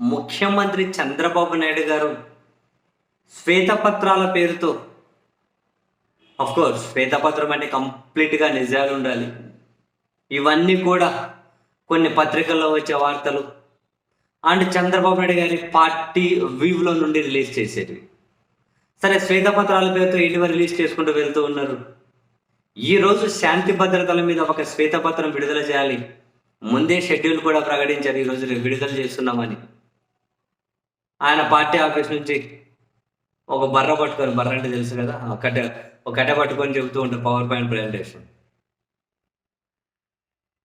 ముఖ్యమంత్రి చంద్రబాబు నాయుడు గారు శ్వేతపత్రాల పేరుతో కోర్స్ శ్వేతపత్రం అంటే కంప్లీట్గా నిజాలు ఉండాలి. ఇవన్నీ కూడా కొన్ని పత్రికల్లో వచ్చే వార్తలు. అండ్ చంద్రబాబు నాయుడు గారి పార్టీ వ్యూలో నుండి రిలీజ్ చేసేవి సరే శ్వేతపత్రాల పేరుతో ఇటీవల రిలీజ్ చేసుకుంటూ వెళ్తూ ఉన్నారు? ఈ రోజు శాంతి భద్రతల మీద ఒక శ్వేతపత్రం విడుదల చేయాలి. ముందే షెడ్యూల్ కూడా ప్రకటించారు ఈ విడుదల చేస్తున్నామని. ఆయన పార్టీ ఆఫీస్ నుంచి ఒక బర్ర పట్టుకొని బర్ర అంటే తెలుసు కదా? ఆ ఒక కట్ట పట్టుకొని చెబుతూ ఉంటారు పవర్ పాయింట్ ప్రజెంటేషన్.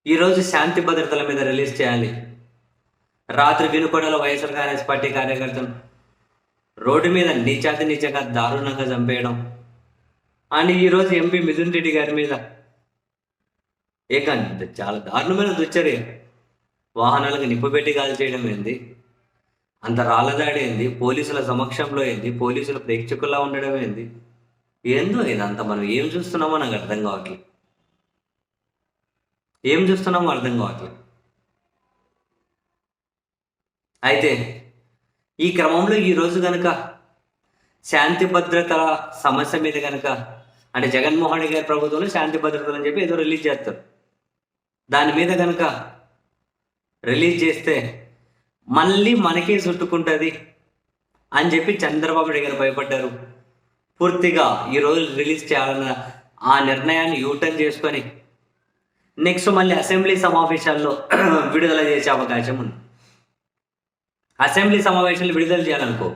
ఈరోజు శాంతి భద్రతల మీద రిలీజ్ చేయాలి. రాత్రి వినుకొండలో వైఎస్ఆర్ కాంగ్రెస్ పార్టీ కార్యకర్తలు రోడ్డు మీద నీచాతి నీచగా దారుణంగా చంపేయడం. అండ్ ఈరోజు ఎంపీ మిథున్ రెడ్డి గారి మీద ఏక చాలా దారుణమైన దుచ్చర్య వాహనాలకు నిప్పు పెట్టి కాల్ చేయడం ఏంది? అంత రాళ్ళదాడి ఏంది? పోలీసుల సమక్షంలో ఏంది? పోలీసుల ప్రేక్షకుల్లా ఉండడం ఏంది? ఏందో ఇదంతా మనం ఏం చూస్తున్నామో నాకు అర్థం కావట్లేదు. ఏం చూస్తున్నామో అర్థం కావట్లేదు. అయితే ఈ క్రమంలో ఈరోజు కనుక శాంతి భద్రతల సమస్య మీద కనుక అంటే జగన్మోహన్ రెడ్డి గారి ప్రభుత్వంలో శాంతి భద్రతలు అని చెప్పి ఏదో రిలీజ్ చేస్తారు. దాని మీద కనుక రిలీజ్ చేస్తే మళ్ళీ మనకే చుట్టుకుంటుంది అని చెప్పి చంద్రబాబు నాయుడు గారు భయపడ్డారు. పూర్తిగా ఈ రోజు రిలీజ్ చేయాలన్న ఆ నిర్ణయాన్ని యూటర్న్ చేసుకొని నెక్స్ట్ మళ్ళీ అసెంబ్లీ సమావేశాల్లో విడుదల చేసే అవకాశం ఉంది. అసెంబ్లీ సమావేశాలు విడుదల చేయాలనుకో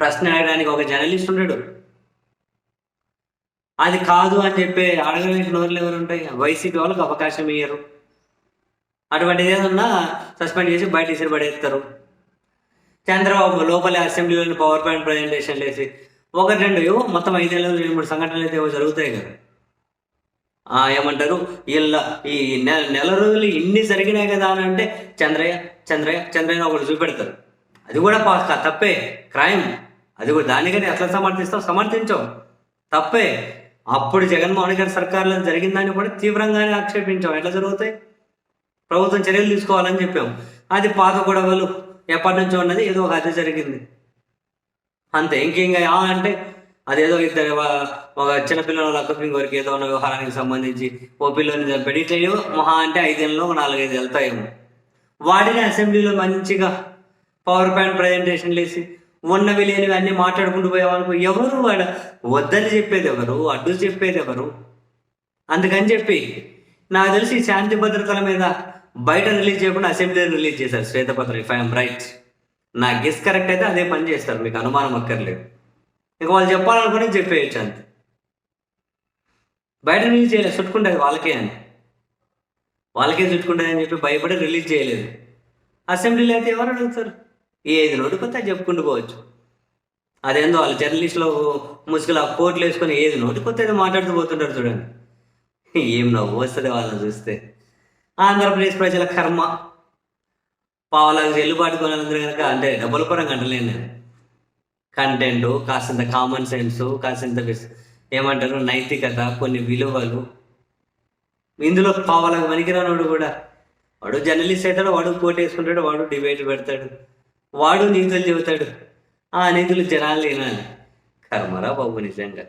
ప్రశ్న అడగడానికి ఒక జర్నలిస్ట్ ఉన్నాడు అది కాదు అని చెప్పి అడగడానికి నోరులు ఎవరు ఉంటాయి? వైసీపీ వాళ్ళకి అవకాశం ఇయ్యరు. అటువంటిది ఏదన్నా సస్పెండ్ చేసి బయట తీసి పడేస్తారు. చంద్రబాబు లోపల అసెంబ్లీలోని పవర్ పాయింట్ ప్రజెంటేషన్ వేసి ఒకటి రెండు మొత్తం ఐదేళ్ళు రెండు మూడు సంఘటనలు అయితే జరుగుతాయి కదా. ఏమంటారు? వీళ్ళ ఈ నెల నెల రోజులు ఇన్ని జరిగినాయి కదా అని అంటే చంద్రయ్య చంద్రయ్య చంద్రయ్య ఒకటి చూపెడతారు. అది కూడా తప్పే క్రైమ్. అది కూడా దానికని ఎట్లా సమర్థిస్తాం? సమర్థించాం. తప్పే. అప్పుడు జగన్మోహన్ గారి సర్కార్లో జరిగిందని కూడా తీవ్రంగానే ఆక్షేపించాం. ఎట్లా జరుగుతాయి? ప్రభుత్వం చర్యలు తీసుకోవాలని చెప్పాం అది పాత గొడవలు ఎప్పటి నుంచో ఉన్నది ఏదో ఒక హత్య జరిగింది. అంతే ఇంకేం ఆ అంటే అదేదో ఇద్దరు ఒక చిన్న అక్కపింగ్ వరకు ఏదో ఉన్న వ్యవహారానికి సంబంధించి ఓ పిల్లని చంపాడు. ఇట్లా మహా అంటే ఐదేళ్ళలో నాలుగైదు వెళ్తాయేమో. వాటిని అసెంబ్లీలో మంచిగా పవర్ పాయింట్ ప్రజెంటేషన్లు వేసి ఉన్నవి లేనివి అన్ని మాట్లాడుకుంటూ పోయేవాళ్ళకు ఎవరు వాడ వద్దని చెప్పేది ఎవరు అడ్డు చెప్పేది ఎవరు? అందుకని చెప్పి నాకు తెలిసి శాంతి భద్రతల మీద బయట రిలీజ్ చేయకుండా అసెంబ్లీలో రిలీజ్ చేశారు శ్వేతపత్రం ఇఫ్ ఐఎమ్ రైట్ నా గెస్ కరెక్ట్ అయితే అదే పని చేస్తారు మీకు అనుమానం అక్కర్లేదు. ఇంకా వాళ్ళు చెప్పాలనుకుని చెప్పేయచ్చు అంతే. బయట రిలీజ్ చేయలేదు చుట్టుకుంటుంది వాళ్ళకే అని. వాళ్ళకే చుట్టుకుంటుంది అని చెప్పి భయపడి రిలీజ్ చేయలేదు. అసెంబ్లీలో అయితే ఎవరు అడుగుతారు? ఏది నోటికొస్తే అది చెప్పుకుంటూ పోవచ్చు. అదేందో వాళ్ళ జర్నలిస్టులో ముసుగులు ఆ కోట్లు వేసుకొని ఏది నోటికొస్తే అయితే మాట్లాడుతూ పోతుంటారు చూడండి. ఏం నవ్వు వస్తుంది వాళ్ళని చూస్తే. ఆంధ్రప్రదేశ్ ప్రజల కర్మ. పావులకు చెల్లుబాటు కొనాలందరూ కనుక అంటే డబ్బుల పరంగా అంటలేను నేను కంటెంట్ కాసింత కామన్ సెన్స్ కాసింత ఏమంటారు నైతికత కొన్ని విలువలు. ఇందులో పావులకు పనికిరానోడు కూడా. వాడు జర్నలిస్ట్ అవుతాడు వాడు కోట్ వేసుకుంటాడు వాడు డిబేట్ పెడతాడు. వాడు నీతులు చెబుతాడు. ఆ నీతులు జనాలు తినాలి కర్మరా బాబు నిజంగా.